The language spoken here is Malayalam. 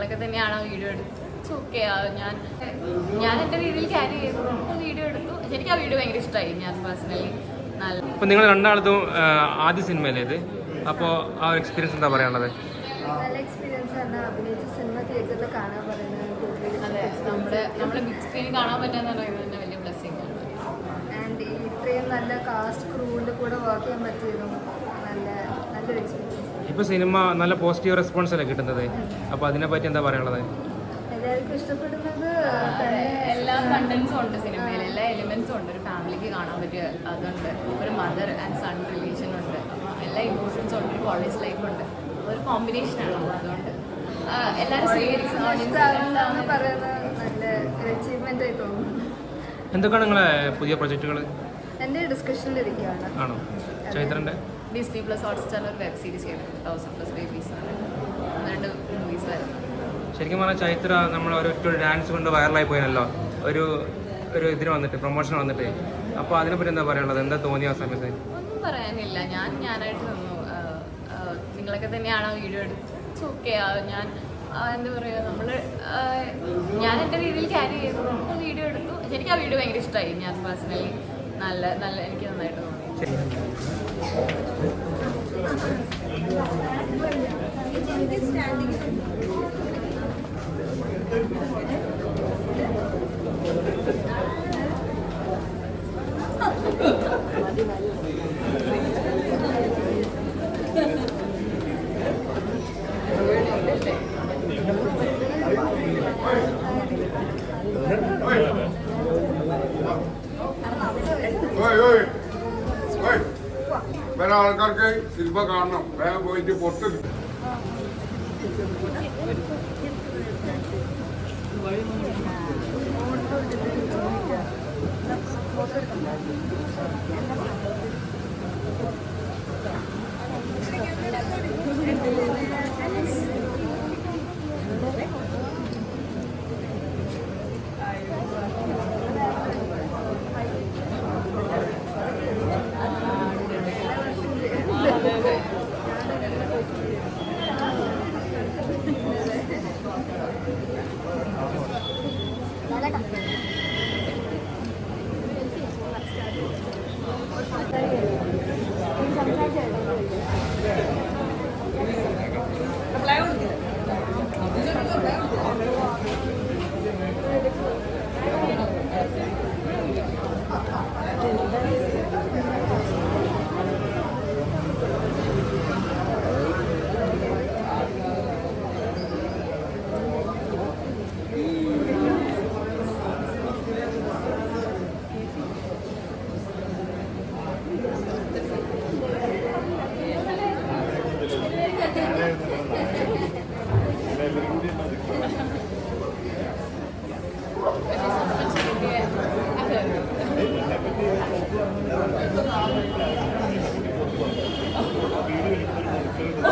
നിങ്ങളൊക്കെ തന്നെയാണ് ആ വീഡിയോ എടുത്തത്. ഓക്കെ ഞാൻ ഞാൻ എന്റെ രീതിയിൽ ക്യാരി ചെയ്തു. വീഡിയോ എടുത്തു. എനിക്ക് ആ വീഡിയോ ഭയങ്കര ഇഷ്ടമായി ഞാൻ പേഴ്സണലി നല്ല അപ്പോൾ നിങ്ങൾ രണ്ടാളത്തും ആദ്യ സിനിമയിലേത് ഇത്? അപ്പോൾ ആ ഒരു എക്സ്പീരിയൻസ് എന്താ പറയാനുള്ളത്? നല്ല എക്സ്പീരിയൻസ് ആണ്. അഭിനയിച്ച സിനിമ തിയേറ്ററിൽ കാണാൻ പറയുന്നത് അതെ നമ്മുടെ നമ്മുടെ ബിഗ് സ്ക്രീനിൽ കാണാൻ പറ്റാന്ന് പറയുന്നത് തന്നെ വലിയ ബ്ലെസ്സിങ് ആണ്. ആൻഡ് ഇത്രയും നല്ല കാസ്റ്റ് ക്രൂവിന്റെ കൂടെ വർക്ക് ചെയ്യാൻ പറ്റിയതും നല്ല നല്ലൊരു എക്സ്പീരിയൻസ് ഇപ്പോൾ സിനിമ നല്ല പോസിറ്റീവ് റെസ്പോൺസ് അല്ലേ കിട്ടുന്നത്? അതിനെ പറ്റി എന്താ പറയാനുള്ളത്? എല്ലാവർക്കും ഇഷ്ടപ്പെടുന്നത് എല്ലാ കണ്ടന്റ്സും ഉണ്ട് സിനിമയിൽ എല്ലാ എലിമെന്റ്സും ഉണ്ട്. ഒരു ഫാമിലിക്ക് കാണാൻ പറ്റിയ അതുണ്ട്. ഒരു മദർ ആൻഡ് സൺ റിലേഷൻ ഉണ്ട്. എല്ലാ ഇമോഷൻസും ഉണ്ട്. ഒരു കോളേജ് ലൈഫ് ഉണ്ട്. ഒരു കോമ്പിനേഷൻ ആണ്. അതുകൊണ്ട് എല്ലാവരും സ്വീകരിക്കുന്ന എന്തൊക്കെയാണ് നിങ്ങളെ പുതിയ പ്രൊജക്റ്റുകൾ എന്റെ ഡിസ്കഷനിലിരിക്കുകയാണ് ആണോ? ചൈത്രന്റെ? ഡിസ്നി പ്ലസ് ഹോട്ട്സ്റ്റാർ ഒരു വെബ് സീരീസ് ചെയ്തിട്ടുണ്ട് തൗസൻഡ് പ്ലസ് ബേബീസ് രണ്ട് മൂവീസ് വരുന്നത് ശരിക്കും പറഞ്ഞാൽ ചൈത്ര നമ്മൾ ഒരൊറ്റ ഡാൻസ് കൊണ്ട് വൈറലായി പോയല്ലോ ഒരു ഒരു ഇതിന് വന്നിട്ട് പ്രൊമോഷൻ വന്നിട്ട്. അപ്പോൾ അതിനെപ്പറ്റി എന്താ പറയാനുള്ളത്? എന്താ തോന്നിയ ആ സമയത്ത്? ഒന്നും പറയാനില്ല. ഞാൻ ഞാനായിട്ട് നിന്നു. നിങ്ങളൊക്കെ തന്നെയാണ് ആ വീഡിയോ എടുത്തത് ഓക്കെ ഞാൻ എന്താ പറയുക നമ്മൾ ഞാൻ എന്റെ രീതിയിൽ ക്യാരി ചെയ്തു. വീഡിയോ എടുത്തു. എനിക്ക് ആ വീഡിയോ ഭയങ്കര ഇഷ്ടമായി ഞാൻ പേഴ്സണലി നല്ല നല്ല എനിക്ക് നന്നായിട്ട് തോന്നി. വേറെ ആൾക്കാർക്ക് സിനിമ കാണണം. വേഗം പോയിട്ട് പുറത്ത് അതെ জায়গাটা